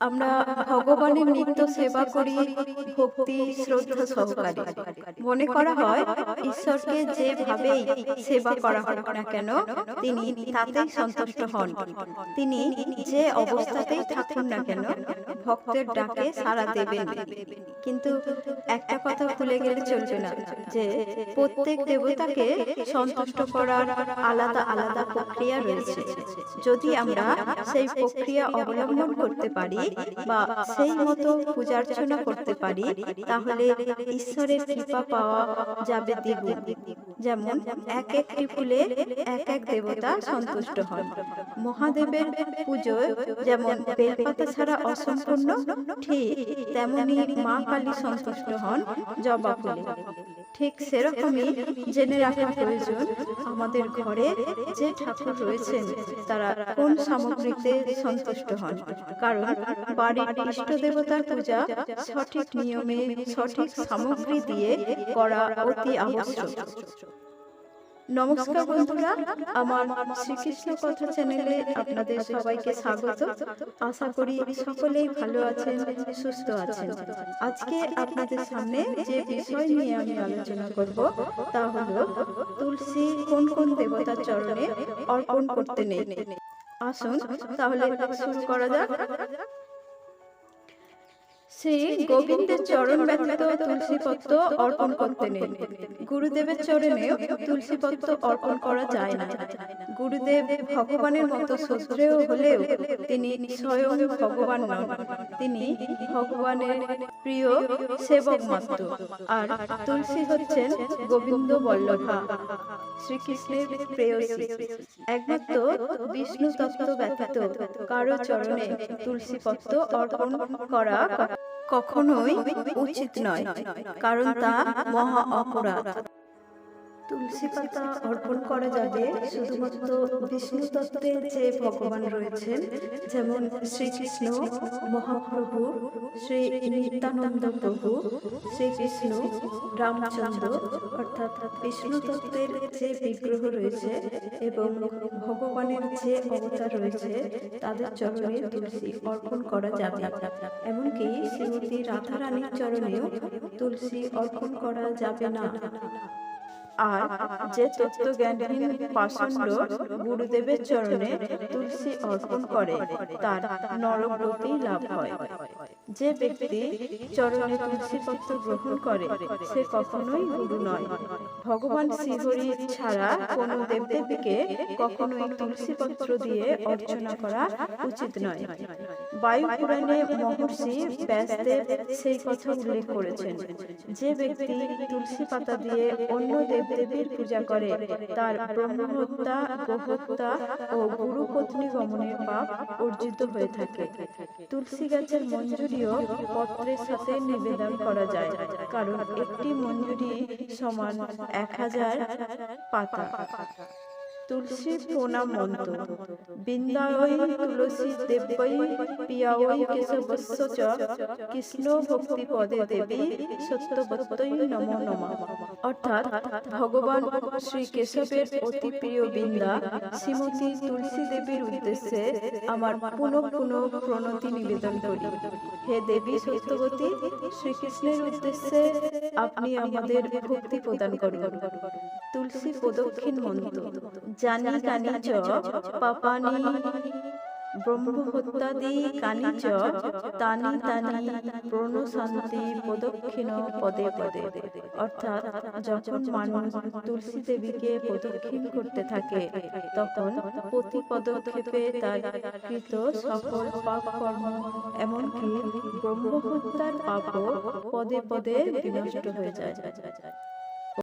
আমরা ভগবানের নিত্য সেবা করি, ভক্তি, শ্রদ্ধা সহকারে। মনে করা হয়, ঈশ্বরকে যেভাবেই সেবা করা হোক না কেন, তিনি তাতেই সন্তুষ্ট হন। তিনি যে অবস্থাতেই থাকুন না কেন, ভক্তের ডাকে সাড়া দেবেন। কিন্তু একটা কথা ভুলে গেলে চলবে না, যে প্রত্যেক দেবতাকে সন্তুষ্ট করার আলাদা আলাদা প্রক্রিয়া রয়েছে। যদি আমরা সেই প্রক্রিয়া অবলম্বন করতে পারি বা সেই মতো পূজার্চনা করতে পারি, তাহলে ঈশ্বরের কৃপা পাওয়া যাবে দ্বিগুণ। যেমন এক একটি ফুলে এক এক দেবতা সন্তুষ্ট হন। মহাদেবের পুজোয় যেমন বেলপাতা ছাড়া অসম্পূর্ণ, ঠিক তেমনি মা কালী সন্তুষ্ট হন জবা ফুলে। ঠিক সেরকমই জেনে রাখা প্রয়োজন আমাদের ঘরে যে ঠাকুর রয়েছেন, তারা কোন সামগ্রীতে সন্তুষ্ট হন। কারণ বাড়ির ইষ্ট দেবতার পূজা, সঠিক নিয়মে, সঠিক সামগ্রী দিয়ে করা অতি আবশ্যক। নমস্কার বন্ধুরা, আমার শ্রীকৃষ্ণ কথা চ্যানেলে আপনাদের সবাইকে স্বাগত। আশা করি সকলেই ভালো আছেন, সুস্থ আছেন। আজকে আপনাদের সামনে যে বিষয় নিয়ে আমি আলোচনা করব, তা হলো তুলসী কোন কোন দেবতার চরণে অর্পণ করতে নেই। আসুন, তাহলে শুরু করা যাক। শ্রী গোবিন্দের চরণ ব্যতীত তুলসী পত্র অর্পণ করতে নেই। গুরুদেবের চরণেও তুলসী পত্র অর্পণ করা যায় না। গুরুদেব ভগবানের মতো শ্রদ্ধেয় হলেও তিনি স্বয়ং ভগবান নন। তিনি ভগবানের প্রিয় সেবক মাত্র। আর তুলসী হচ্ছেন গোবিন্দ বল্লভা। শ্রীকৃষ্ণের প্রেয়সী। একমাত্র বিষ্ণু তত্ত্ব ব্যতীত কারও চরণে তুলসী পত্র অর্পণ করা কখনোই উচিত নয় কারণ তা মহা অপরাধ। তুলসী পাতা অর্পণ করা যাবে। শুধুমাত্র বিষ্ণু তত্ত্বে যে ভগবান রয়েছেন যেমন শ্রীকৃষ্ণ মহাপ্রভু শ্রী নিত্যানন্দ প্রভু শ্রীকৃষ্ণ রামচন্দ্র অর্থাৎ বিষ্ণু তত্ত্বের যে বিগ্রহ রয়েছে এবং ভগবানের যে অবতার রয়েছে তাদের চরণে তুলসী অর্পণ করা যাবে। এমনকি শ্রীমতী রাধারানীর চরণেও তুলসী অর্পণ করা যাবে না। আর যে তত্ত্বজ্ঞানহীন পাষণ্ড গুরুদেবের চরণে তুলসী অর্পণ করে, তার নরগতি লাভ হয়। যে ব্যক্তি চরণে তুলসী পত্র গ্রহণ করে, সে কখনোই গুরু নয়। ভগবান শ্রীহরি ছাড়া কোন দেবদেবীকে কখনোই তুলসী পত্র দিয়ে অর্চনা করা উচিত নয়। বায়ু পুরাণে মহর্ষি ব্যাসদেব সেই কথা উল্লেখ করেছেন। যে ব্যক্তি তুলসী পাতা দিয়ে অন্য দেবদেবীর পূজা করে। তার ব্রহ্মহত্যা গোহত্যা ও গুরু পত্নী গমনের পাপ অর্জিত হয়ে থাকে। তুলসী গাছের মঞ্জুরিও পত্রের সাথে নিবেদন করা যায়, কারণ একটি মঞ্জুরি সমান এক হাজার পাতা। তুলসী প্রণাম মন্ত্র তুলসী দেব্যৈ পিয়াওৈ কেশবস্য চ কৃষ্ণ ভক্তি পদে দেবী সত্যবত্যই নম নম। অর্থাৎ ভগবান শ্রী কেশবের অতি প্রিয় বৃন্দা শ্রীমতী তুলসী দেবীর উদ্দেশ্যে আমার পুনঃ পুনঃ প্রণতি নিবেদন করি। হে দেবী সত্যবতী শ্রীকৃষ্ণের উদ্দেশ্যে আপনি আমাদের ভক্তি প্রদান করুন। তুলসী প্রদক্ষিণ মন্ত্র জানি কানি চ পাপানি ব্রহ্মহত্যাদি কানি চ তানি তানি প্রণশান্তি প্রদক্ষিণ পদে পদে। অর্থাৎ যখন মানুষ তুলসী দেবীকে প্রদক্ষিণ করতে থাকে তখন প্রতি পদক্ষেপে তার কৃত সকল পাপ কর্ম এমনকি ব্রহ্মহত্যার পাপও পদে পদে বিনষ্ট হয়ে যায়।